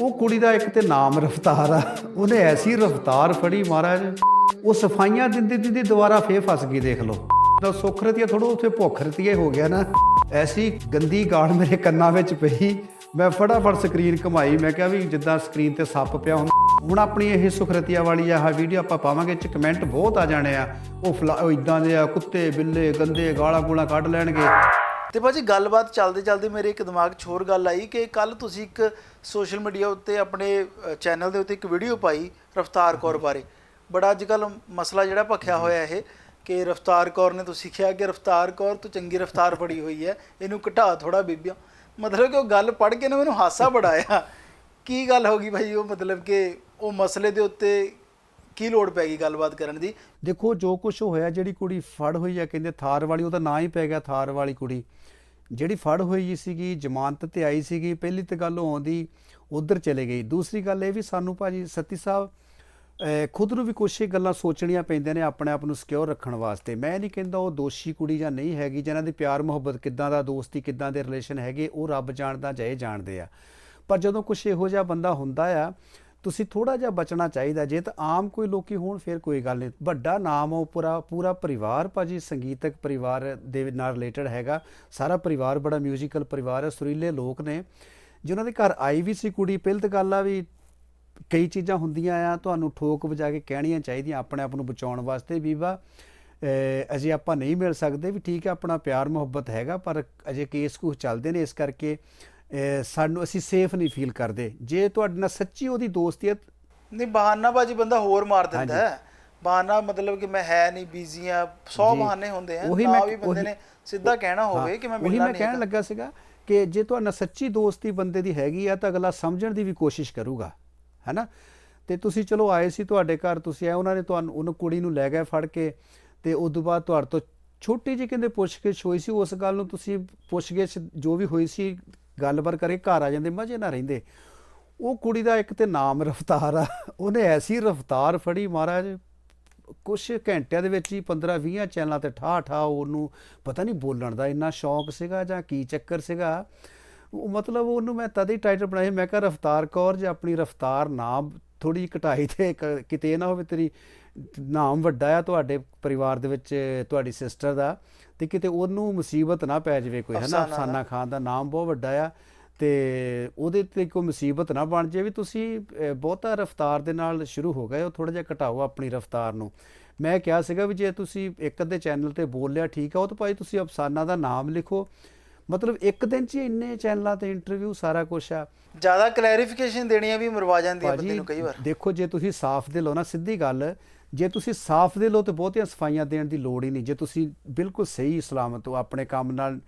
ਉਹ ਕੁੜੀ ਦਾ ਇੱਕ ਤੇ ਨਾਮ ਰਫਤਾਰ ਆ, ਉਹਨੇ ਐਸੀ ਰਫਤਾਰ ਫੜੀ ਮਹਾਰਾਜ, ਉਹ ਸਫਾਈਆਂ ਦਿੰਦੀ ਦਿੰਦੀ ਦੁਬਾਰਾ ਫੇਰ ਫਸ ਗਈ, ਦੇਖ ਲਓ। ਤਾਂ ਸੁੱਖ ਰਤੀਆ ਥੋੜਾ ਉੱਥੇ ਭੁੱਖ ਰਤੀਆ ਹੋ ਗਿਆ ਨਾ। ਐਸੀ ਗੰਦੀ ਗਾਲ ਮੇਰੇ ਕੰਨਾਂ ਵਿੱਚ ਪਈ, ਮੈਂ ਫਟਾਫਟ ਸਕਰੀਨ ਘਮਾਈ, ਮੈਂ ਕਿਹਾ ਵੀ ਜਿੱਦਾਂ ਸਕਰੀਨ ਤੇ ਸੱਪ ਪਿਆ ਹੁੰਦਾ ਹੁਣ ਆਪਣੀ ਇਹ ਸੁਖਰਤੀਆ ਵਾਲੀ ਆਹ ਵੀਡੀਓ ਆਪਾਂ ਪਾਵਾਂਗੇ ਚ ਕਮੈਂਟ ਬਹੁਤ ਆ ਜਾਣੇ ਆ। ਉਹ ਫਲਾ ਉਹ ਇਦਾਂ ਦੇ ਆ, ਕੁੱਤੇ, ਬਿੱਲੇ, ਗੰਦੇ ਗਾਲਾਂ ਗੂਲਾਂ ਕੱਢ ਲੈਣਗੇ। ਤੇ ਭਾਜੀ ਗੱਲਬਾਤ ਚੱਲਦੇ ਚੱਲਦੇ ਮੇਰੇ ਇੱਕ ਦਿਮਾਗ 'ਚ ਹੋਰ ਗੱਲ ਆਈ ਕਿ ਕੱਲ ਤੁਸੀਂ ਇੱਕ ਸੋਸ਼ਲ ਮੀਡੀਆ ਉੱਤੇ ਆਪਣੇ ਚੈਨਲ ਦੇ ਉੱਤੇ ਇੱਕ ਵੀਡੀਓ ਪਾਈ ਰਫਤਾਰ ਕੌਰ ਬਾਰੇ। ਬੜਾ ਅੱਜ ਕੱਲ ਮਸਲਾ ਜਿਹੜਾ ਭਖਿਆ ਹੋਇਆ ਇਹ ਕਿ ਰਫਤਾਰ ਕੌਰ ਨੇ ਤੁਸੀਂ ਕਿਹਾ ਕਿ ਰਫਤਾਰ ਕੌਰ ਤੋਂ ਚੰਗੀ ਰਫਤਾਰ ਫੜੀ ਹੋਈ ਹੈ ਇਹਨੂੰ ਘਟਾ ਥੋੜਾ ਬੀਬੀਆਂ। ਮਤਲਬ ਕਿ ਉਹ ਗੱਲ ਪੜ੍ਹ ਕੇ ਨਾ ਮੈਨੂੰ ਹਾਸਾ ਬੜਾ ਆਇਆ। ਕੀ ਗੱਲ ਹੋ ਗਈ ਭਾਈ ਉਹ ਮਤਲਬ ਕਿ ਉਹ ਮਸਲੇ ਦੇ ਉੱਤੇ ਕੀ ਲੋੜ ਪੈ ਗਈ ਗੱਲਬਾਤ ਕਰਨ ਦੀ? ਦੇਖੋ, ਜੋ ਕੁਝ ਹੋਇਆ, ਜਿਹੜੀ ਕੁੜੀ ਫੜ ਹੋਈ ਆ, ਕਹਿੰਦੇ ਥਾਰ ਵਾਲੀ, ਉਹਦਾ ਨਾਂ ਹੀ ਪੈ ਗਿਆ ਥਾਰ ਵਾਲੀ ਕੁੜੀ। ਜਿਹੜੀ ਫੜ ਹੋਈ ਸੀਗੀ, ਜ਼ਮਾਨਤ ਤੇ ਆਈ ਸੀਗੀ, ਪਹਿਲੀ ਤੇ ਗੱਲ ਉਹ ਆਉਂਦੀ, ਉਧਰ ਚਲੇ ਗਈ। ਦੂਸਰੀ ਗੱਲ ਇਹ ਵੀ ਸਾਨੂੰ ਭਾਜੀ ਸੱਤੀ ਸਾਹਿਬ ਖੁਦ ਨੂੰ ਵੀ ਕੁਛ ਇਹ ਗੱਲਾਂ ਸੋਚਣੀਆਂ ਪੈਂਦੀਆਂ ਨੇ ਆਪਣੇ ਆਪ ਨੂੰ ਸਿਕਿਉਰ ਰੱਖਣ ਵਾਸਤੇ। ਮੈਂ ਨਹੀਂ ਕਹਿੰਦਾ ਉਹ ਦੋਸ਼ੀ ਕੁੜੀ ਜਾਂ ਨਹੀਂ ਹੈਗੀ ਜਿਹਨਾਂ ਦੀ ਪਿਆਰ ਮੁਹੱਬਤ ਕਿੱਦਾਂ ਦਾ, ਦੋਸਤੀ ਕਿੱਦਾਂ ਦੇ ਰਿਲੇਸ਼ਨ ਹੈਗੇ, ਉਹ ਰੱਬ ਜਾਣਦਾ ਜਾਂ ਇਹ ਜਾਣਦੇ ਆ। ਪਰ ਜਦੋਂ ਕੁਛ ਇਹੋ ਜਿਹਾ ਬੰਦਾ ਹੁੰਦਾ ਆ ਤੁਸੀਂ ਥੋੜਾ ਜਿਹਾ ਬਚਣਾ ਚਾਹੀਦਾ, ਜੇ ਤਾਂ ਆਮ ਕੋਈ ਲੋਕੀ ਹੋਣ, ਫਿਰ ਕੋਈ ਗੱਲ ਨਹੀਂ। ਵੱਡਾ ਨਾਮ ਉਹ ਪੂਰਾ ਪੂਰਾ ਪਰਿਵਾਰ ਭਾਜੀ, ਸੰਗੀਤਕ ਪਰਿਵਾਰ ਦੇ ਨਾਲ ਰਿਲੇਟਡ ਹੈਗਾ। ਸਾਰਾ ਪਰਿਵਾਰ ਬੜਾ ਮਿਊਜ਼ੀਕਲ ਪਰਿਵਾਰ ਹੈ, ਸੁਰੀਲੇ ਲੋਕ ਨੇ। ਜਿਨ੍ਹਾਂ ਦੇ ਘਰ ਆਈ ਵੀ ਸੀ ਕੁੜੀ, ਪਹਿਲ ਤਾਂ ਗੱਲ ਆ ਵੀ ਕਈ ਚੀਜ਼ਾਂ ਹੁੰਦੀਆਂ ਆ, ਤੁਹਾਨੂੰ ਠੋਕ ਵਜਾ ਕੇ ਕਹਿਣੀਆਂ ਚਾਹੀਦੀਆਂ ਆਪਣੇ ਆਪ ਨੂੰ ਬਚਾਉਣ ਵਾਸਤੇ ਵੀਵਾ ਅਹ ਅਜੇ ਆਪਾਂ ਨਹੀਂ ਮਿਲ ਸਕਦੇ, ਵੀ ਠੀਕ ਹੈ, ਆਪਣਾ ਪਿਆਰ ਮੁਹੱਬਤ ਹੈਗਾ, ਪਰ ਅਜੇ ਕੇਸ ਕੁ ਚੱਲਦੇ ਨੇ, ਇਸ ਕਰਕੇ ਸਾਨੂੰ ਅਸੀਂ ਸੇਫ ਨਹੀਂ ਫੀਲ ਕਰਦੇ। ਜੇ ਤੁਹਾਡੇ ਨਾਲ ਸੱਚੀ ਉਹਦੀ ਦੋਸਤੀ ਹੈ ਨਹੀਂ ਬਹਾਨਾ ਬਾਜੀ ਬੰਦਾ ਹੋਰ ਮਾਰ ਦਿੰਦਾ ਹੈ। ਬਹਾਨਾ ਮਤਲਬ ਕਿ ਮੈਂ ਹੈ ਨਹੀਂ ਬਿਜ਼ੀ ਆ 100 ਜੀ। ਬਹਾਨੇ ਹੁੰਦੇ ਆ। ਉਹੀ ਮੈਂ- ਵੀ ਬੰਦੇ ਨੇ ਸਿੱਧਾ ਕਹਿਣਾ ਹੋਵੇ ਕਿ ਮੈਂ ਉਹੀ ਮਿਲਣਾ ਮੈਂ ਨਹੀਂ ਕਹਿਣ। ਲੱਗਾ ਸੀਗਾ ਕਿ ਜੇ ਤੁਹਾਡਾ ਸੱਚੀ ਦੋਸਤੀ ਬੰਦੇ ਦੀ ਹੈਗੀ ਆ ਤਾਂ ਅਗਲਾ ਸਮਝਣ ਦੀ ਵੀ ਕੋਸ਼ਿਸ਼ ਕਰੂਗਾ ਹੈਨਾ? ਤੇ ਤੁਸੀਂ ਚਲੋ ਆਏ ਸੀ ਤੁਹਾਡੇ ਘਰ ਤੁਸੀਂ ਆਏ ਉਹਨਾਂ ਨੇ ਤੁਹਾਨੂੰ ਉਹਨੂੰ ਕੁੜੀ ਨੂੰ ਲੈ ਗਏ ਫੜ ਕੇ ਤੇ ਉਸ ਤੋਂ ਬਾਅਦ ਤੁਹਾਡੇ ਤੋਂ ਛੋਟੀ ਜਿਹੀ ਕਹਿੰਦੇ ਪੁੱਛਗਿੱਛ ਹੋਈ ਸੀ ਉਸ ਗੱਲ ਨੂੰ ਤੁਸੀਂ ਪੁੱਛਗਿੱਛ ਜੋ ਵੀ ਹੋਈ ਸੀ ਗੱਲਬਾਤ ਕਰੇ, ਘਰ ਆ ਜਾਂਦੇ, ਮਜ਼ੇ ਨਾਲ ਰਹਿੰਦੇ। ਉਹ ਕੁੜੀ ਦਾ ਇੱਕ ਤੇ ਨਾਮ ਰਫਤਾਰ ਆ, ਉਹਨੇ ਐਸੀ ਰਫਤਾਰ ਫੜੀ ਮਹਾਰਾਜ। ਕੁਛ ਘੰਟਿਆਂ ਦੇ ਵਿੱਚ ਹੀ 15 20 ਚੈਨਲਾਂ ਤੇ ਠਾ ਠਾ ਉਹਨੂੰ, ਪਤਾ ਨਹੀਂ ਬੋਲਣ ਦਾ ਇੰਨਾ ਸ਼ੌਂਕ ਸੀਗਾ ਜਾਂ ਕੀ ਚੱਕਰ ਸੀਗਾ। ਉਹ ਮਤਲਬ ਉਹਨੂੰ ਮੈਂ ਤਦ ਹੀ ਟਾਈਟਲ ਬਣਾਇਆ, ਮੈਂ ਕਿਹਾ ਰਫਤਾਰ ਕੌਰ ਜੇ ਆਪਣੀ ਰਫਤਾਰ ਨਾਮ ਥੋੜੀ ਘਟਾਈ ਤੇ ਕ- ਕਿਤੇ ਨਾ ਹੋਵੇ ਤੇਰੀ ਨਾਮ ਵੱਡਾ ਆ ਤੁਹਾਡੇ ਪਰਿਵਾਰ ਦੇ ਵਿੱਚ ਤੁਹਾਡੀ ਸਿਸਟਰ ਦਾ ਤੇ ਕਿਤੇ ਉਹਨੂੰ ਮੁਸੀਬਤ ਨਾ ਪੈ ਜਾਵੇ ਕੋਈ ਹੈ ਨਾ। ਅਫਸਾਨਾ ਖਾਨ ਦਾ ਨਾਮ ਬਹੁਤ ਵੱਡਾ ਆ ਤੇ ਉਹਦੇ ਤੇ ਕੋਈ ਮੁਸੀਬਤ ਨਾ ਬਣ ਜਾਵੇ। ਵੀ ਤੁਸੀਂ ਬਹੁਤਾ ਰਫਤਾਰ ਦੇ ਨਾਲ ਸ਼ੁਰੂ ਹੋ ਗਏ ਹੋ ਥੋੜਾ ਜਿਹਾ ਘਟਾਓ ਆਪਣੀ ਰਫਤਾਰ ਨੂੰ। ਮੈਂ ਕਿਹਾ ਸੀਗਾ ਵੀ ਜੇ ਤੁਸੀਂ ਇੱਕ ਅੱਧੇ ਚੈਨਲ ਤੇ ਬੋਲਿਆ ਠੀਕ ਆ ਉਹ ਤਾਂ ਭਾਈ ਤੁਸੀਂ ਅਫਸਾਨਾ ਦਾ ਨਾਮ ਲਿਖੋ। ਮਤਲਬ ਇੱਕ ਦਿਨ 'ਚ ਇੰਨੇ ਚੈਨਲਾਂ ਤੇ ਇੰਟਰਵਿਊ ਸਾਰਾ ਕੁਝ ਆ। ਜ਼ਿਆਦਾ ਕਲੈਰੀਫਿਕੇਸ਼ਨ ਦੇਣੀਆਂ ਵੀ ਮਰਵਾ ਜਾਂਦੀਆਂ ਬੰਦੇ ਨੂੰ ਕਈ ਵਾਰ। ਦੇਖੋ ਜੇ ਤੁਸੀਂ ਸਾਫ਼ ਦਿਲ ਹੋ ਨਾ ਸਿੱਧੀ ਗੱਲ ਜੇ ਤੁਸੀਂ ਸਾਫ਼ ਦੇ ਹੋ ਤੇ ਬਹੁਤੀਆਂ ਸਫਾਈਆਂ ਦੇਣ ਦੀ ਲੋੜ ਹੀ ਨਹੀਂ। ਜੇ ਤੁਸੀਂ ਬਿਲਕੁਲ ਸਹੀ ਸਲਾਮਤ ਹੋ, ਆਪਣੇ ਕੰਮ ਨਾਲ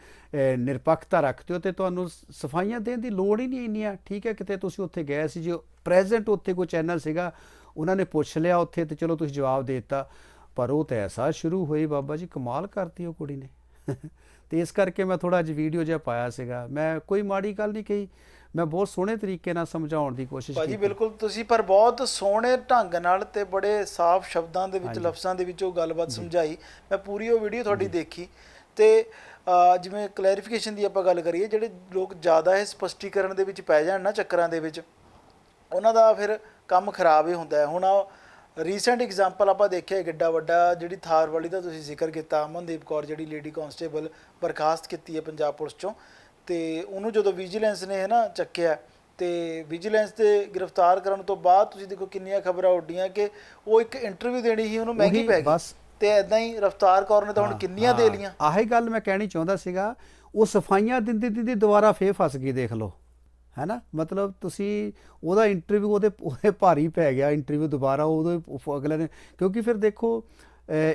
ਨਿਰਪੱਖਤਾ ਰੱਖਦੇ ਹੋ ਤੇ ਤੁਹਾਨੂੰ ਸਫਾਈਆਂ ਦੇਣ ਦੀ ਲੋੜ ਹੀ ਨਹੀਂ ਇੰਨੀਆਂ। ਠੀਕ ਹੈ, ਕਿਤੇ ਤੁਸੀਂ ਉੱਥੇ ਗਏ ਸੀ, ਜੇ ਪ੍ਰੈਜ਼ੈਂਟ ਉੱਥੇ ਕੋਈ ਚੈਨਲ ਸੀਗਾ, ਉਹਨਾਂ ਨੇ ਪੁੱਛ ਲਿਆ ਉੱਥੇ ਤੇ ਚਲੋ ਤੁਸੀਂ ਜਵਾਬ ਦੇ ਦਿੱਤਾ। ਪਰ ਉਹ ਤਾਂ ਐਸਾ ਸ਼ੁਰੂ ਹੋਈ, ਬਾਬਾ ਜੀ ਕਮਾਲ ਕਰਤੀ ਉਹ ਕੁੜੀ ਨੇ। ਤੇ ਇਸ ਕਰਕੇ ਮੈਂ ਥੋੜਾ ਅੱਜ ਵੀਡੀਓ ਜਿਹਾ ਪਾਇਆ ਸੀਗਾ। ਮੈਂ ਕੋਈ ਮਾੜੀ ਗੱਲ ਨਹੀਂ ਕਹੀ। ਮੈਂ ਬਹੁਤ ਸੋਹਣੇ ਤਰੀਕੇ ਨਾਲ ਸਮਝਾਉਣ ਦੀ ਕੋਸ਼ਿਸ਼ ਭਾਜੀ ਕੀਤੀ। ਬਿਲਕੁਲ ਤੁਸੀਂ ਪਰ ਬਹੁਤ ਸੋਹਣੇ ਢੰਗ ਨਾਲ ਤੇ ਬੜੇ ਸਾਫ਼ ਸ਼ਬਦਾਂ ਦੇ ਵਿੱਚ ਲਫ਼ਜ਼ਾਂ ਦੇ ਵਿੱਚ ਉਹ ਗੱਲਬਾਤ ਸਮਝਾਈ। ਮੈਂ ਪੂਰੀ ਉਹ ਵੀਡੀਓ ਤੁਹਾਡੀ ਦੇਖੀ ਤੇ ਜਿਵੇਂ ਕਲੈਰੀਫਿਕੇਸ਼ਨ ਦੀ ਆਪਾਂ ਗੱਲ ਕਰੀਏ ਜਿਹੜੇ ਲੋਕ ਜ਼ਿਆਦਾ ਇਹ ਸਪਸ਼ਟੀਕਰਨ ਦੇ ਵਿੱਚ ਪੈ ਜਾਣ ਨਾ ਚੱਕਰਾਂ ਦੇ ਵਿੱਚ ਉਹਨਾਂ ਦਾ ਫਿਰ ਕੰਮ ਖਰਾਬ ਹੀ ਹੁੰਦਾ ਹੈ। ਹੁਣ ਰੀਸੈਂਟ ਐਗਜ਼ਾਮਪਲ ਆਪਾਂ ਦੇਖਿਆ ਕਿੱਡਾ ਵੱਡਾ ਜਿਹੜੀ ਥਾਰ ਵਾਲੀ ਦਾ ਤੁਸੀਂ ਜ਼ਿਕਰ ਕੀਤਾ ਅਮਨਦੀਪ ਕੌਰ ਜਿਹੜੀ ਲੇਡੀ ਕਾਂਸਟੇਬਲ ਬਰਖਾਸਤ ਕੀਤੀ ਹੈ ਪੰਜਾਬ ਪੁਲਿਸ ਚੋਂ। ਤੇ ਉਹਨੂੰ ਜਦੋਂ ਵਿਜੀਲੈਂਸ ਨੇ ਹੈ ਨਾ ਚੱਕਿਆ ਤੇ ਵਿਜੀਲੈਂਸ ਦੇ ਗ੍ਰਿਫਤਾਰ ਕਰਨ ਤੋਂ ਬਾਅਦ ਤੁਸੀਂ ਦੇਖੋ ਕਿੰਨੀਆਂ ਖਬਰਾਂ ਉੱਡੀਆਂ ਕਿ ਉਹ ਇੱਕ ਇੰਟਰਵਿਊ ਦੇਣੀ ਸੀ ਉਹਨੂੰ ਮਹਿੰਗੀ ਪੈ ਗਈ ਬਸ। ਤੇ ਐਦਾਂ ਹੀ ਰਫਤਾਰ ਕੌਰ ਨੇ ਤਾਂ ਹੁਣ ਕਿੰਨੀਆਂ ਦੇ ਹਾਂ, ਲੀਆਂ ਆਹੀ ਗੱਲ ਮੈਂ ਕਹਿਣੀ ਚਾਹੁੰਦਾ ਸੀਗਾ ਉਹ ਸਫਾਈਆਂ ਦਿੰਦੀ ਦਿੰਦੀ ਦੁਬਾਰਾ ਫੇਰ ਫਸ ਗਈ ਦੇਖ ਲਓ। ਹੈਨਾ? ਮਤਲਬ ਤੁਸੀਂ ਉਹਦਾ ਇੰਟਰਵਿਊ ਉਹਦੇ ਉਹਦੇ ਭਾਰੀ ਪੈ ਗਿਆ ਇੰਟਰਵਿਊ ਦੁਬਾਰਾ ਉਹਦੇ ਅਗਲੇ ਨੇ ਕਿਉਂਕਿ ਫਿਰ ਦੇਖੋ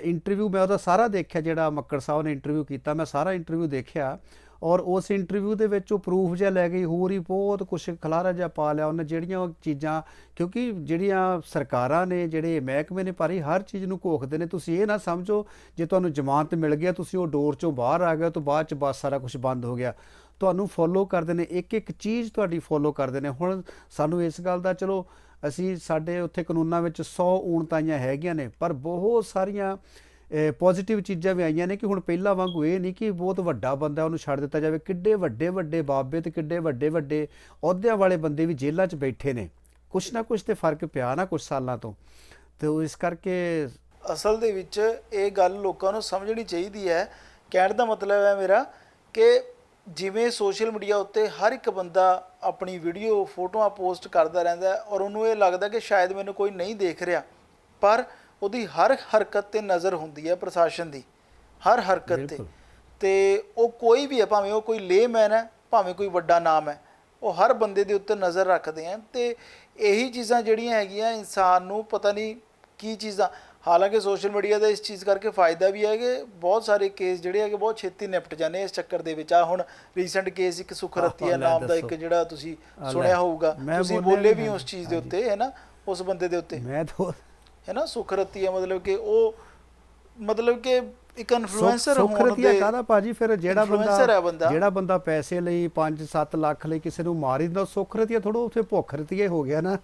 ਇੰਟਰਵਿਊ ਮੈਂ ਉਹਦਾ ਸਾਰਾ ਦੇਖਿਆ ਜਿਹੜਾ ਮੱਕੜ ਸਾਹਿਬ ਨੇ ਇੰਟਰਵਿਊ ਕੀਤਾ ਮੈਂ ਸਾਰਾ ਇੰਟਰਵਿਊ ਦੇਖਿਆ। ਔਰ ਉਸ ਇੰਟਰਵਿਊ ਦੇ ਵਿੱਚ ਉਹ ਪ੍ਰੂਫ ਜਿਹਾ ਲੈ ਗਈ, ਹੋਰ ਹੀ ਬਹੁਤ ਕੁਝ ਖਲਾਰਾ ਜਿਹਾ ਪਾ ਲਿਆ, ਉਹਨੇ ਜਿਹੜੀਆਂ ਉਹ ਚੀਜ਼ਾਂ, ਕਿਉਂਕਿ ਜਿਹੜੀਆਂ ਸਰਕਾਰਾਂ ਨੇ, ਜਿਹੜੇ ਮਹਿਕਮੇ ਨੇ, ਭਾਰੀ ਹਰ ਚੀਜ਼ ਨੂੰ ਘੋਖਦੇ ਨੇ, ਤੁਸੀਂ ਇਹ ਨਾ ਸਮਝੋ, ਜੇ ਤੁਹਾਨੂੰ ਜ਼ਮਾਨਤ ਮਿਲ ਗਿਆ ਤੁਸੀਂ ਉਹ ਡੋਰ ਚੋਂ ਬਾਹਰ ਆ ਗਏ ਤਾਂ ਬਾਅਦ ਚ ਬਸ ਸਾਰਾ ਕੁਝ ਬੰਦ ਹੋ ਗਿਆ। ਤੁਹਾਨੂੰ ਫੋਲੋ ਕਰਦੇ ਨੇ ਇੱਕ ਇੱਕ ਚੀਜ਼ ਤੁਹਾਡੀ ਫੋਲੋ ਕਰਦੇ ਨੇ। ਹੁਣ ਸਾਨੂੰ ਇਸ ਗੱਲ ਦਾ, ਚਲੋ, ਅਸੀਂ ਸਾਡੇ ਉੱਥੇ ਕਾਨੂੰਨਾਂ ਵਿੱਚ 100 ਊਣਤਾਈਆਂ ਹੈਗੀਆਂ ਨੇ, ਪਰ ਬਹੁਤ ਸਾਰੀਆਂ ਪੋਜ਼ਿਟਿਵ ਚੀਜ਼ਾਂ ਵੀ ਆਈਆਂ ਨੇ ਕਿ ਹੁਣ ਪਹਿਲਾਂ ਵਾਂਗੂ ਇਹ ਨਹੀਂ ਕਿ ਬਹੁਤ ਵੱਡਾ ਬੰਦਾ ਉਹਨੂੰ ਛੱਡ ਦਿੱਤਾ ਜਾਵੇ। ਕਿੱਡੇ ਵੱਡੇ ਵੱਡੇ ਬਾਬੇ ਤੇ ਕਿੱਡੇ ਵੱਡੇ ਵੱਡੇ ਅਹੁਦਿਆਂ ਵਾਲੇ ਬੰਦੇ ਵੀ ਜੇਲ੍ਹਾਂ 'ਚ ਬੈਠੇ ਨੇ। ਕੁਛ ਨਾ ਕੁਛ ਤੇ ਫ਼ਰਕ ਪਿਆ ਨਾ ਕੁਛ ਸਾਲਾਂ ਤੋਂ। ਤੇ ਇਸ ਕਰਕੇ ਅਸਲ ਦੇ ਵਿੱਚ ਇਹ ਗੱਲ ਲੋਕਾਂ ਨੂੰ ਸਮਝਣੀ ਚਾਹੀਦੀ ਹੈ। ਕਹਿਣ ਦਾ ਮਤਲਬ ਹੈ ਮੇਰਾ ਕਿ ਜਿਵੇਂ ਸੋਸ਼ਲ ਮੀਡੀਆ ਉੱਤੇ ਹਰ ਇੱਕ ਬੰਦਾ ਆਪਣੀ ਵੀਡੀਓ ਫੋਟੋਆਂ ਪੋਸਟ ਕਰਦਾ ਰਹਿੰਦਾ ਔਰ ਉਹਨੂੰ ਇਹ ਲੱਗਦਾ ਕਿ ਸ਼ਾਇਦ ਮੈਨੂੰ ਕੋਈ ਨਹੀਂ ਦੇਖ ਰਿਹਾ। ਪਰ ਉਹਦੀ ਹਰ ਹਰਕਤ ਤੇ ਨਜ਼ਰ ਹੁੰਦੀ ਹੈ ਪ੍ਰਸ਼ਾਸਨ ਦੀ ਹਰ ਹਰਕਤ ਤੇ। ਤੇ ਉਹ ਕੋਈ ਵੀ ਹੈ ਭਾਵੇਂ ਉਹ ਕੋਈ ਲੇਮੈਨ ਹੈ ਭਾਵੇਂ ਕੋਈ ਵੱਡਾ ਨਾਮ ਹੈ ਉਹ ਹਰ ਬੰਦੇ ਦੇ ਉੱਤੇ ਨਜ਼ਰ ਰੱਖਦੇ ਆ ਤੇ ਇਹੀ ਚੀਜ਼ਾਂ ਜਿਹੜੀਆਂ ਹੈਗੀਆਂ ਇਨਸਾਨ ਨੂੰ ਪਤਾ ਨਹੀਂ ਕੀ ਚੀਜ਼ਾਂ ਹਾਲਾਂਕਿ ਸੋਸ਼ਲ ਮੀਡੀਆ ਦਾ ਇਸ ਚੀਜ਼ ਕਰਕੇ ਫਾਇਦਾ ਵੀ ਹੈ ਕਿ ਬਹੁਤ ਸਾਰੇ ਕੇਸ ਜਿਹੜੇ ਹੈਗੇ ਬਹੁਤ ਛੇਤੀ ਨਿਪਟ ਜਾਂਦੇ ਇਸ ਚੱਕਰ ਦੇ ਵਿੱਚ ਆ ਹੁਣ ਰੀਸੈਂਟ ਕੇਸ ਇੱਕ ਸੁਖਰਤੀਆ ਨਾਮ ਦਾ ਇੱਕ। ਜਿਹੜਾ ਤੁਸੀਂ। ਸੁਣਿਆ ਹੋਊਗਾ ਤੁਸੀਂ ਬੋਲੇ ਵੀ। ਉਸ ਚੀਜ਼ ਦੇ ਉੱਤੇ ਹੈ ਨਾ ਉਸ ਬੰਦੇ ਦੇ ਉੱਤੇ ਮੈਂ ਤਾਂ ਹੈ ਨਾ? ਸੁਖਰਤੀਆ ਮਤਲਬ ਕਿ ਉਹ ਮਤਲਬ ਕਿ ਇੱਕ ਇਨਫਲੂਐਂਸਰ ਹੋਣ ਸੁਖਰਤੀਆ ਦੇ ਕਾਹਦਾ ਭਾਜੀ? ਫਿਰ ਜਿਹੜਾ ਹੈ ਬੰਦਾ। ਜਿਹੜਾ ਬੰਦਾ ਪੈਸੇ ਲਈ 5-7 ਲੱਖ ਲਈ ਕਿਸੇ ਨੂੰ ਮਾਰ ਹੀ ਦਿੰਦਾ ਸੁਖਰਤੀਆ ਥੋੜਾ ਉੱਥੇ ਭੁੱਖ ਰਤੀਆ ਹੋ ਗਿਆ ਨਾ।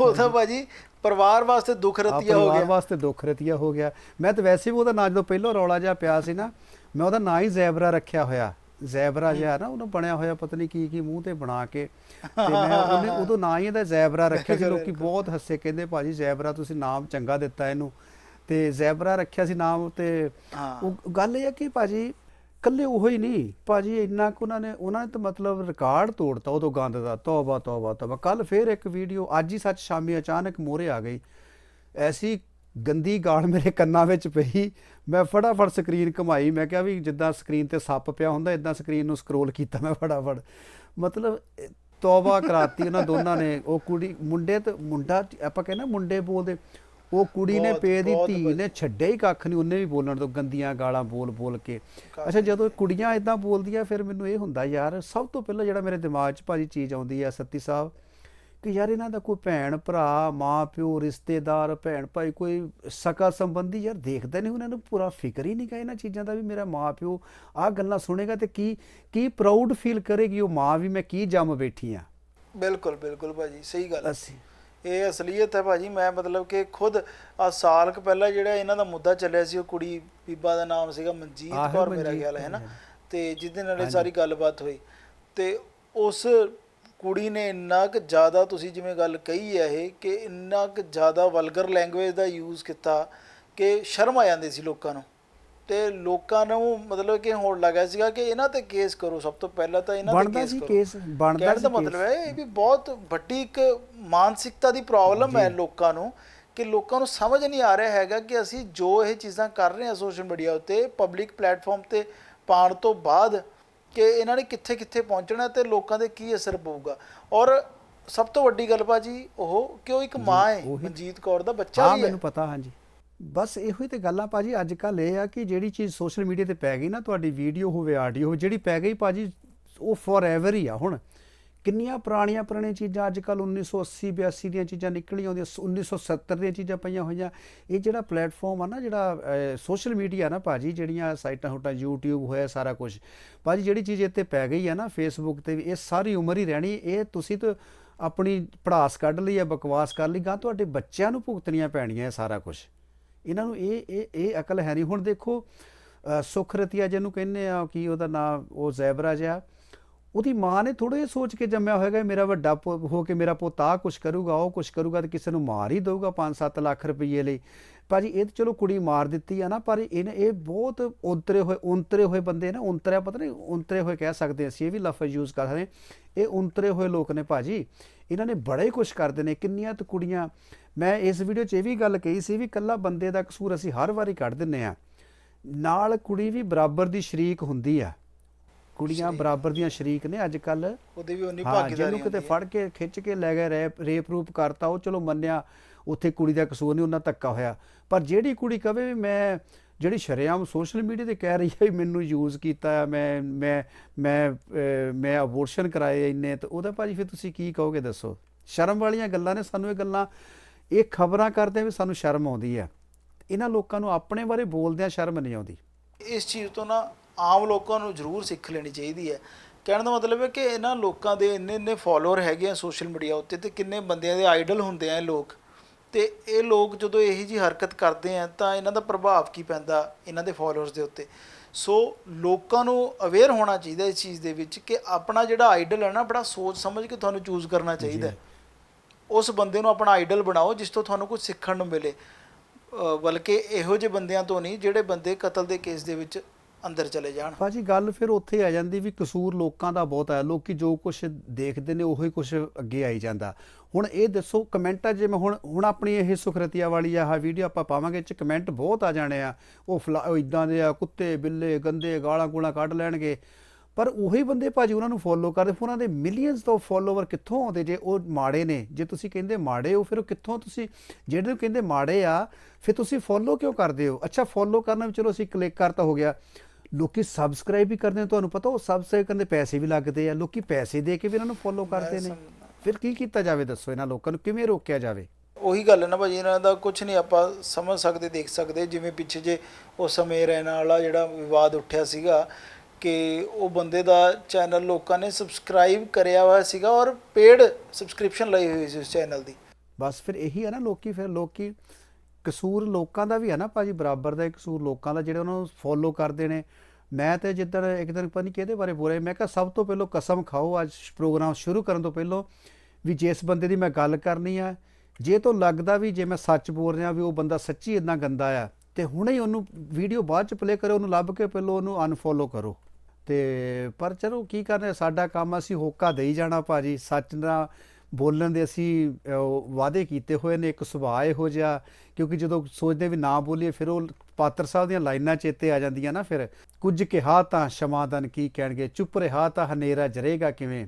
ਉਹ ਤਾਂ ਭਾਜੀ ਪਰਿਵਾਰ ਵਾਸਤੇ ਦੁੱਖ ਆ ਰਤੀਆ ਹੋ ਪਰਿਵਾਰ ਗਿਆ। ਵਾਸਤੇ ਦੁੱਖ ਰਤੀਆ ਹੋ ਗਿਆ। ਮੈਂ ਤਾਂ ਵੈਸੇ ਵੀ ਉਹਦਾ ਨਾਂ ਜਦੋਂ ਪਹਿਲਾਂ ਰੌਲਾ ਜਿਹਾ ਪਿਆ ਸੀ ਨਾ ਮੈਂ ਉਹਦਾ ਨਾਂ ਹੀ ਜ਼ੈਬਰਾ ਰੱਖਿਆ ਹੋਇਆ। ਜ਼ੈਬਰਾ ਜਿਹਾ ਨਾ ਉਹਨੂੰ ਬਣਿਆ ਹੋਇਆ ਪਤਾ ਨਹੀਂ ਕੀ ਕੀ ਮੂੰਹ ਤੇ ਬਣਾ ਕੇ। ਤੇ ਮੈਂ ਉਹਨੇ ਉਦੋਂ ਨਾਂ ਹੀ ਇਹਦਾ ਜ਼ੈਬਰਾ ਰੱਖਿਆ ਸੀ ਲੋਕੀ ਬਹੁਤ ਹੱਸੇ ਕਹਿੰਦੇ ਭਾਜੀ ਜ਼ੈਬਰਾ ਤੁਸੀਂ ਨਾਮ ਚੰਗਾ ਦਿੱਤਾ ਇਹਨੂੰ। ਤੇ ਜ਼ੈਬਰਾ ਰੱਖਿਆ ਸੀ ਨਾਮ ਤੇ। ਉਹ ਗੱਲ ਇਹ ਹੈ ਕਿ ਭਾਜੀ ਕੱਲੇ ਉਹੋ ਹੀ ਨਹੀਂ ਭਾਜੀ ਇੰਨਾ ਕੁ ਉਹਨਾਂ ਨੇ ਉਹਨਾਂ ਨੇ ਤਾਂ ਮਤਲਬ ਰਿਕਾਰਡ ਤੋੜਤਾ ਉਦੋਂ ਗੰਦ ਦਾ ਤੌਬਾ ਤੌਬਾ ਤੌਬਾ। ਕੱਲ ਫੇਰ ਇੱਕ ਵੀਡੀਓ ਅੱਜ ਹੀ ਸੱਚ ਸ਼ਾਮੀ ਅਚਾਨਕ ਮੋਰੇ ਆ ਗਈ। ਐਸੀ ਗੰਦੀ ਗਾਲ ਮੇਰੇ ਕੰਨਾਂ ਵਿੱਚ ਪਈ ਮੈਂ ਫਟਾਫਟ ਸਕਰੀਨ ਘਮਾਈ ਮੈਂ ਕਿਹਾ ਵੀ ਜਿੱਦਾਂ ਸਕਰੀਨ ਤੇ ਸੱਪ ਪਿਆ ਹੁੰਦਾ ਇਦਾਂ ਸਕਰੀਨ ਨੂੰ ਸਕਰੋਲ ਕੀਤਾ ਮੈਂ ਫਟਾਫਟ। ਮਤਲਬ ਤੌਬਾ ਕਰਾਤੀ ਉਹਨਾਂ ਦੋਨਾਂ ਨੇ ਉਹ ਕੁੜੀ ਮੁੰਡੇ ਤੇ ਮੁੰਡਾ ਆਪਾਂ ਕਹਿੰਦੇ ਮੁੰਡੇ ਬੋਲਦੇ ਉਹ ਕੁੜੀ ਨੇ ਪੇ ਦੀ ਧੀ। ਨੇ ਛੱਡਿਆ ਹੀ ਕੱਖ ਨਹੀਂ ਉਹਨੇ ਵੀ ਬੋਲਣ ਤੋਂ ਗੰਦੀਆਂ ਗਾਲਾਂ ਬੋਲ ਬੋਲ ਕੇ। ਅੱਛਾ ਜਦੋਂ ਕੁੜੀਆਂ ਇਦਾਂ ਬੋਲਦੀਆਂ ਫਿਰ ਮੈਨੂੰ ਇਹ ਹੁੰਦਾ ਯਾਰ ਸਭ ਤੋਂ ਪਹਿਲਾਂ ਜਿਹੜਾ ਮੇਰੇ ਦਿਮਾਗ 'ਚ ਭਾਜੀ ਚੀਜ਼ ਆਉਂਦੀ ਹੈ ਸੱਤੀ ਸਾਹਿਬ ਕਿ ਯਾਰ ਇਹਨਾਂ ਦਾ ਕੋਈ ਭੈਣ ਭਰਾ ਮਾਂ ਪਿਓ ਰਿਸ਼ਤੇਦਾਰ ਭੈਣ ਭਾਈ ਕੋਈ ਸਕਾ ਸੰਬੰਧੀ ਯਾਰ ਦੇਖਦੇ ਨਹੀਂ ਉਹਨਾਂ ਨੂੰ ਪੂਰਾ ਫਿਕਰ ਹੀ ਨਹੀਂ ਗਾ ਇਹਨਾਂ ਚੀਜ਼ਾਂ ਦਾ ਵੀ ਮੇਰਾ ਮਾਂ ਪਿਓ ਆਹ ਗੱਲਾਂ ਸੁਣੇਗਾ ਤੇ ਕੀ ਕੀ ਪ੍ਰਾਊਡ ਫੀਲ ਕਰੇਗੀ ਉਹ ਮਾਂ ਵੀ ਮੈਂ ਕੀ ਜੰਮ ਬੈਠੀ ਆ। ਬਿਲਕੁਲ ਬਿਲਕੁਲ ਭਾਜੀ ਸਹੀ ਗੱਲ ਅਸੀਂ ਇਹ ਅਸਲੀਅਤ ਹੈ ਭਾਜੀ ਮੈਂ ਮਤਲਬ ਕਿ ਖੁਦ ਆ ਸਾਲ ਕੁ ਪਹਿਲਾਂ ਜਿਹੜਾ ਇਹਨਾਂ ਦਾ ਮੁੱਦਾ ਚੱਲਿਆ ਸੀ ਉਹ ਕੁੜੀ ਬੀਬਾ ਦਾ ਨਾਮ ਸੀਗਾ ਮਨਜੀਤ ਕੌਰ ਮੇਰਾ ਖਿਆਲ ਹੈ ਨਾ। ਤੇ ਜਿਹਦੇ ਨਾਲ ਇਹ ਸਾਰੀ ਗੱਲਬਾਤ ਹੋਈ। ਤੇ ਉਸ ਕੁੜੀ ਨੇ ਇੰਨਾ ਕੁ ਜ਼ਿਆਦਾ ਤੁਸੀਂ ਜਿਵੇਂ ਗੱਲ ਕਹੀ ਹੈ ਇਹ ਕਿ ਇੰਨਾ ਕੁ ਜ਼ਿਆਦਾ ਵਲਗਰ ਲੈਂਗੁਏਜ ਦਾ ਯੂਜ਼ ਕੀਤਾ ਕਿ ਸ਼ਰਮ ਆ ਜਾਂਦੀ ਸੀ ਲੋਕਾਂ ਨੂੰ। ਤੇ ਲੋਕਾਂ ਨੂੰ ਮਤਲਬ ਕਿ ਹੋਣ ਲੱਗਾ ਸੀਗਾ ਕਿ ਇਹਨਾਂ ਤੇ ਕੇਸ ਕਰੋ ਸਭ ਤੋਂ ਪਹਿਲਾਂ ਤਾਂ ਇਹਨਾਂ ਤੇ ਬਣਦਾ ਕੇਸ ਸੀ ਕਰੋ। ਕੇਸ ਬਣਦਾ ਸੀ ਦਾ। ਮਤਲਬ ਹੈ ਇਹ ਵੀ ਬਹੁਤ ਵੱਡੀ ਇੱਕ ਮਾਨਸਿਕਤਾ ਦੀ ਪ੍ਰੋਬਲਮ ਹੈ ਲੋਕਾਂ ਨੂੰ ਕਿ ਲੋਕਾਂ ਨੂੰ ਸਮਝ ਨਹੀਂ ਆ ਰਿਹਾ ਹੈਗਾ ਕਿ ਅਸੀਂ ਜੋ ਇਹ ਚੀਜ਼ਾਂ ਕਰ ਰਹੇ ਹਾਂ ਸੋਸ਼ਲ ਮੀਡੀਆ ਉੱਤੇ ਪਬਲਿਕ ਪਲੇਟਫਾਰਮ ਤੇ ਪਾਉਣ ਤੋਂ ਬਾਅਦ ਕਿ ਇਹਨਾਂ ਨੇ ਕਿੱਥੇ ਕਿੱਥੇ ਪਹੁੰਚਣਾ ਤੇ ਲੋਕਾਂ ਦੇ ਕੀ ਅਸਰ ਪਊਗਾ। ਔਰ ਸਭ ਤੋਂ ਵੱਡੀ ਗੱਲ ਭਾਜੀ ਉਹ ਕਿ ਉਹ ਇੱਕ ਮਾਂ ਹੈ। ਮਨਜੀਤ ਕੌਰ ਦਾ ਬੱਚਾ ਹਾਂ ਵੀ ਹੈ। ਮੈਨੂੰ ਪਤਾ ਹਾਂਜੀ। ਬਸ ਇਹੋ ਹੀ ਤੇ ਗੱਲਾਂ ਭਾਜੀ ਅੱਜ ਕੱਲ ਇਹ ਆ ਕਿ ਜਿਹੜੀ ਚੀਜ਼ ਸੋਸ਼ਲ ਮੀਡੀਆ ਤੇ ਪੈ ਗਈ ਨਾ ਤੁਹਾਡੀ ਵੀਡੀਓ ਹੋਵੇ ਆਡੀਓ ਹੋਵੇ ਜਿਹੜੀ ਪੈ ਗਈ ਭਾਜੀ ਉਹ ਫੋਰਐਵਰ ਹੀ ਆ ਹੁਣ। ਕਿੰਨੀਆਂ ਪੁਰਾਣੀਆਂ ਪੁਰਾਣੀਆਂ ਚੀਜ਼ਾਂ ਅੱਜ ਕੱਲ 1980 82 ਦੀਆਂ ਚੀਜ਼ਾਂ ਨਿਕਲੀਆਂ ਆਉਂਦੀਆਂ 1970 ਦੀਆਂ ਚੀਜ਼ਾਂ ਪਈਆਂ ਹੋਈਆਂ। ਇਹ ਜਿਹੜਾ ਪਲੇਟਫਾਰਮ ਆ ਨਾ ਜਿਹੜਾ ਸੋਸ਼ਲ ਮੀਡੀਆ ਨਾ ਭਾਜੀ ਜਿਹੜੀਆਂ ਸਾਈਟਾਂ ਹੁਟਾਂ YouTube ਹੋਇਆ ਸਾਰਾ ਕੁਝ ਭਾਜੀ ਜਿਹੜੀ ਚੀਜ਼ ਇੱਥੇ ਪੈ ਗਈ ਆ ਨਾ ਫੇਸਬੁੱਕ ਤੇ ਵੀ ਇਹ ਸਾਰੀ ਉਮਰ ਹੀ ਰਹਿਣੀ। ਇਹ ਤੁਸੀਂ ਤਾਂ ਆਪਣੀ ਪੜਾਸ ਕੱਢ ਲਈ ਆ ਬਕਵਾਸ ਕਰ ਲਈ ਗਾਂ ਤੁਹਾਡੇ ਬੱਚਿਆਂ ਨੂੰ ਭੁਗਤਣੀਆਂ ਪੈਣੀਆਂ ਇਹ ਸਾਰਾ ਕੁਝ ਇਹਨਾਂ ਨੂੰ ਇਹ ਇਹ ਇਹ ਅਕਲ ਹੈ ਨਹੀਂ। ਹੁਣ ਦੇਖੋ ਅ, ਸੁਖ ਰਤੀਆ ਜਿਹਨੂੰ ਕਹਿੰਦੇ ਆ ਕੀ ਉਹਦਾ ਨਾਮ ਉਹ ਜ਼ੈਬਰਾ ਜਿਹਾ ਉਹਦੀ ਮਾਂ ਨੇ ਥੋੜਾ ਜਿਹਾ ਸੋਚ ਕੇ ਜੰਮਿਆ ਹੋਏਗਾ ਮੇਰਾ ਵੱਡਾ ਪੁ- ਹੋ ਕੇ ਮੇਰਾ ਪੁੱਤ ਆ ਕੁਛ ਕਰੂਗਾ, ਉਹ ਕੁਛ ਕਰੂਗਾ ਤੇ ਕਿਸੇ ਨੂੰ ਮਾਰ ਹੀ ਦੇਊਗਾ 5-7 ਲੱਖ ਰੁਪਏ ਲਈ। ਭਾਜੀ, ਇਹ ਤਾਂ ਚਲੋ ਕੁੜੀ ਮਾਰ ਦਿੱਤੀ ਆ ਨਾ, ਪਰ ਇਹਨੇ ਇਹ ਬਹੁਤ ਉੰਤਰੇ ਹੋਏ ਉੰਤਰੇ ਹੋਏ ਬੰਦੇ ਨਾ ਉੰਤਰਿਆ ਪਤਾ ਨਹੀਂ ਉੰਤਰੇ ਹੋਏ ਕਹਿ ਸਕਦੇ ਅਸੀਂ, ਇਹ ਵੀ ਲਫ਼ਜ਼ ਯੂਜ਼ ਕਰ ਰਹੇ ਇਹ ਉੰਤਰੇ ਹੋਏ ਲੋਕ ਨੇ ਭਾਜੀ, ਇਹਨਾਂ ਨੇ ਬੜਾ ਹੀ ਕੁਛ ਕਰਦੇ ਨੇ, ਕਿੰਨੀਆਂ ਤੇ ਕੁੜੀਆਂ, ਮੈਂ ਇਸ ਵੀਡੀਓ 'ਚ ਇਹ ਵੀ ਗੱਲ ਕਹੀ ਸੀ ਵੀ ਕੱਲਾ ਬੰਦੇ ਦਾ ਕਸੂਰ ਅਸੀਂ ਹਰ ਵਾਰੀ ਕੱਢ ਦਿੰਨੇ ਆ ਨਾਲ ਕੁੜੀ ਵੀ ਬਰਾਬਰ ਦੀ ਸ਼ਰੀਕ ਹੁੰਦੀ ਆ। ਕੁੜੀਆਂ ਬਰਾਬਰ ਦੀਆਂ ਸ਼ਰੀਕ ਨੇ ਅੱਜ ਕੱਲ ਉਹਦੀ ਵੀ ਉਨੀ ਭਾਗੀਦਾਰੀ ਜਿਹਨੂੰ ਕਿਤੇ। ਫੜ ਕੇ ਖਿੱਚ ਕੇ ਲੈ ਗਏ ਰੇਪ ਰੇਪ ਰੂਪ ਕਰਤਾ ਉਹ ਚਲੋ ਮੰਨਿਆ ਉੱਥੇ ਕੁੜੀ ਦਾ ਕਸੂਰ ਨਹੀਂ ਉਹਨਾਂ ਧੱਕਾ ਹੋਇਆ। ਪਰ ਜਿਹੜੀ ਕੁੜੀ ਕਵੇ ਵੀ ਮੈਂ ਜਿਹੜੀ ਸ਼ਰੇਆਮ ਸੋਸ਼ਲ ਮੀਡੀਆ ਤੇ ਕਹਿ ਰਹੀ ਹੈ ਵੀ ਮੈਨੂੰ ਯੂਜ਼ ਕੀਤਾ ਮੈਂ ਮੈਂ ਮੈਂ ਮੈਂ ਅਬੋਰਸ਼ਨ ਕਰਾਏ ਇੰਨੇ ਤੇ ਉਹਦਾ ਭਾਜੀ ਫਿਰ ਤੁਸੀਂ ਕੀ ਕਹੋਗੇ ਦੱਸੋ? ਸ਼ਰਮ ਵਾਲੀਆਂ ਗੱਲਾਂ ਨੇ ਸਾਨੂੰ ਇਹ ਗੱਲਾਂ। ਇਹ ਖਬਰਾਂ ਕਰਦੇ ਵੀ ਸਾਨੂੰ ਸ਼ਰਮ ਆਉਂਦੀ ਹੈ। ਇਹਨਾਂ ਲੋਕਾਂ ਨੂੰ ਆਪਣੇ ਬਾਰੇ ਬੋਲਦਿਆਂ ਸ਼ਰਮ ਨਹੀਂ ਆਉਂਦੀ। ਇਸ ਚੀਜ਼ ਤੋਂ ਨਾ ਆਮ ਲੋਕਾਂ ਨੂੰ ਜ਼ਰੂਰ ਸਿੱਖ ਲੈਣੀ ਚਾਹੀਦੀ ਹੈ। ਕਹਿਣ ਦਾ ਮਤਲਬ ਹੈ ਕਿ ਇਹਨਾਂ ਲੋਕਾਂ ਦੇ ਇੰਨੇ ਇੰਨੇ ਫਾਲੋਅਰ ਹੈਗੇ ਆ ਸੋਸ਼ਲ ਮੀਡੀਆ ਉੱਤੇ ਤੇ ਕਿੰਨੇ ਬੰਦਿਆਂ ਦੇ ਆਈਡਲ ਹੁੰਦੇ ਆ ਇਹ ਲੋਕ। ਤੇ ਇਹ ਲੋਕ ਜਦੋਂ ਇਹੀ ਜੀ ਹਰਕਤ ਕਰਦੇ ਆ ਤਾਂ ਇਹਨਾਂ ਦਾ ਪ੍ਰਭਾਵ ਕੀ ਪੈਂਦਾ ਇਹਨਾਂ ਦੇ ਫਾਲੋਅਰਸ ਦੇ ਉੱਤੇ। ਸੋ ਲੋਕਾਂ ਨੂੰ ਅਵੇਅਰ ਹੋਣਾ ਚਾਹੀਦਾ ਇਸ ਚੀਜ਼ ਦੇ ਵਿੱਚ ਕਿ ਆਪਣਾ ਜਿਹੜਾ ਆਈਡਲ ਹੈ ਨਾ ਬੜਾ ਸੋਚ ਸਮਝ ਕੇ ਤੁਹਾਨੂੰ ਚੂਜ਼ ਕਰਨਾ ਚਾਹੀਦਾ। ਉਸ ਬੰਦੇ ਨੂੰ ਆਪਣਾ ਆਈਡਲ ਬਣਾਓ ਜਿਸ ਤੋਂ ਤੁਹਾਨੂੰ ਕੁਝ ਸਿੱਖਣ ਨੂੰ ਮਿਲੇ। ਬਲਕਿ ਇਹੋ ਜਿਹੇ ਬੰਦਿਆਂ ਤੋਂ ਨਹੀਂ ਜਿਹੜੇ ਬੰਦੇ ਕਤਲ ਦੇ ਕੇਸ ਦੇ ਵਿੱਚ ਅੰਦਰ ਚਲੇ ਜਾਣ। ਭਾਜੀ, ਗੱਲ ਫਿਰ ਉੱਥੇ ਆ ਜਾਂਦੀ ਵੀ ਕਸੂਰ ਲੋਕਾਂ ਦਾ ਬਹੁਤ ਹੈ ਲੋਕੀ ਜੋ ਕੁਝ ਦੇਖਦੇ ਨੇ, ਉਹੀ ਕੁਝ ਅੱਗੇ ਆਈ ਜਾਂਦਾ। ਹੁਣ ਇਹ ਦੱਸੋ ਕਮੈਂਟਾਂ ਜਿਵੇਂ ਹੁਣ ਹੁਣ ਆਪਣੀ ਇਹ ਸੁਖਰਤੀਆ ਵਾਲੀ ਆਹ ਵੀਡੀਓ ਆਪਾਂ ਪਾਵਾਂਗੇ ਚ ਕਮੈਂਟ ਬਹੁਤ ਆ ਜਾਣੇ ਆ। ਉਹ ਫਲਾ ਉਹ ਇਦਾਂ ਦੇ ਆ, ਕੁੱਤੇ, ਬਿੱਲੇ, ਗੰਦੇ, ਗਾਲਾਂ ਗੂਲਾਂ ਕੱਢ ਲੈਣਗੇ। ਪਰ ਉਹੀ ਬੰਦੇ ਭਾਜੀ ਉਹਨਾਂ ਨੂੰ ਫੋਲੋ ਕਰਦੇ, ਫਿਰ ਉਹਨਾਂ ਦੇ ਮਿਲੀਅਨਸ ਤੋਂ ਫੋਲੋਵਰ ਕਿੱਥੋਂ ਆਉਂਦੇ? ਜੇ ਉਹ ਮਾੜੇ ਨੇ, ਜੇ ਤੁਸੀਂ ਕਹਿੰਦੇ ਮਾੜੇ ਹੋ, ਫਿਰ ਉਹ ਕਿੱਥੋਂ ਤੁਸੀਂ ਜਿਹੜੇ ਕਹਿੰਦੇ ਮਾੜੇ ਆ, ਫਿਰ ਤੁਸੀਂ ਫੋਲੋ ਕਿਉਂ ਕਰਦੇ ਹੋ? ਅੱਛਾ ਫੋਲੋ ਕਰਨ ਵਿੱਚ ਚਲੋ ਅਸੀਂ ਕਲਿੱਕ ਕਰਤਾ ਹੋ ਗਿਆ। ਲੋਕੀ ਸਬਸਕ੍ਰਾਈਬ ਵੀ ਕਰਦੇ ਨੇ ਤੁਹਾਨੂੰ ਪਤਾ ਉਹ ਸਬਸਕ੍ਰਾਈਬ ਕਰਨ ਦੇ ਪੈਸੇ ਵੀ ਲੱਗਦੇ ਆ ਲੋਕੀ ਪੈਸੇ ਦੇ ਕੇ ਵੀ ਇਹਨਾਂ ਨੂੰ ਫੋਲੋ ਕਰਦੇ ਨੇ। ਫਿਰ ਕੀ ਕੀਤਾ ਜਾਵੇ ਦੱਸੋ ਇਹਨਾਂ ਲੋਕਾਂ ਨੂੰ ਕਿਵੇਂ ਰੋਕਿਆ ਜਾਵੇ? ਉਹੀ ਗੱਲ ਹੈ ਨਾ ਭਾਜੀ ਇਹਨਾਂ ਦਾ ਕੁਝ ਨਹੀਂ ਆਪਾਂ ਸਮਝ ਸਕਦੇ ਦੇਖ ਸਕਦੇ ਜਿਵੇਂ ਪਿੱਛੇ ਜੇ ਉਹ ਸਮੇਂ ਰੈਨਾ ਵਾਲਾ ਜਿਹੜਾ ਵਿਵਾਦ ਉੱਠਿਆ ਸੀਗਾ ਕਿ ਉਹ ਬੰਦੇ ਦਾ ਚੈਨਲ ਲੋਕਾਂ ਨੇ ਸਬਸਕ੍ਰਾਈਬ ਕਰਿਆ ਹੋਇਆ ਸੀਗਾ ਔਰ ਪੇਡ ਸਬਸਕ੍ਰਿਪਸ਼ਨ ਲਈ ਹੋਈ ਸੀ ਉਸ ਚੈਨਲ ਦੀ। ਬਸ ਫਿਰ ਇਹੀ ਹੈ ਨਾ ਲੋਕੀ ਫਿਰ ਲੋਕੀ ਕਸੂਰ ਲੋਕਾਂ ਦਾ ਵੀ ਹੈ ਨਾ ਭਾਜੀ, ਬਰਾਬਰ ਦਾ ਕਸੂਰ ਲੋਕਾਂ ਦਾ, ਜਿਹੜੇ ਉਹਨਾਂ ਨੂੰ ਫੋਲੋ ਕਰਦੇ ਨੇ। ਮੈਂ ਤੇ ਜਿੱਦਣ ਇੱਕ ਦਿਨ ਪਤਾ ਨਹੀਂ ਕਿਹਦੇ ਬਾਰੇ ਬੋਲਿਆ, ਮੈਂ ਕਿਹਾ ਸਭ ਤੋਂ ਪਹਿਲਾਂ ਕਸਮ ਖਾਓ, ਅੱਜ ਪ੍ਰੋਗਰਾਮ ਸ਼ੁਰੂ ਕਰਨ ਤੋਂ ਪਹਿਲਾਂ ਵੀ ਜਿਸ ਬੰਦੇ ਦੀ ਮੈਂ ਗੱਲ ਕਰਨੀ ਆ, ਜੇ ਤੋਂ ਲੱਗਦਾ ਵੀ ਜੇ ਮੈਂ ਸੱਚ ਬੋਲ ਰਿਹਾ ਵੀ ਉਹ ਬੰਦਾ ਸੱਚੀ ਇੰਨਾ ਗੰਦਾ ਆ, ਤੇ ਹੁਣੇ ਹੀ ਉਹਨੂੰ ਵੀਡੀਓ ਬਾਅਦ ਚ ਪਲੇ ਕਰੋ ਉਹਨੂੰ ਲੱਭ ਕੇ ਪਹਿਲਾਂ ਉਹਨੂੰ ਅਨਫੋਲੋ ਕਰੋ। ਤੇ ਪਰ ਚਲੋ ਕੀ ਕਰਨਾ, ਸਾਡਾ ਕੰਮ ਅਸੀਂ ਹੋਕਾ ਦੇਈ ਜਾਣਾ ਭਾਜੀ, ਸੱਚ ਨਾਲ ਬੋਲਣ ਦੇ ਅਸੀਂ ਵਾਅਦੇ ਕੀਤੇ ਹੋਏ ਨੇ, ਇੱਕ ਸੁਭਾਅ ਇਹੋ ਜਿਹਾ, ਕਿਉਂਕਿ ਜਦੋਂ ਸੋਚਦੇ ਵੀ ਨਾ ਬੋਲੀਏ, ਫਿਰ ਉਹ ਪਾਤਰ ਸਾਹਿਬ ਦੀਆਂ ਲਾਈਨਾਂ ਚੇਤੇ ਆ ਜਾਂਦੀਆਂ ਨਾ ਫਿਰ। ਕੁਝ ਕਿਹਾ ਤਾਂ ਸ਼ਮਾਦਨ ਕੀ ਕਹਿਣਗੇ, ਚੁੱਪ ਰਿਹਾ ਤਾਂ ਹਨੇਰਾ ਜਰੇਗਾ ਕਿਵੇਂ?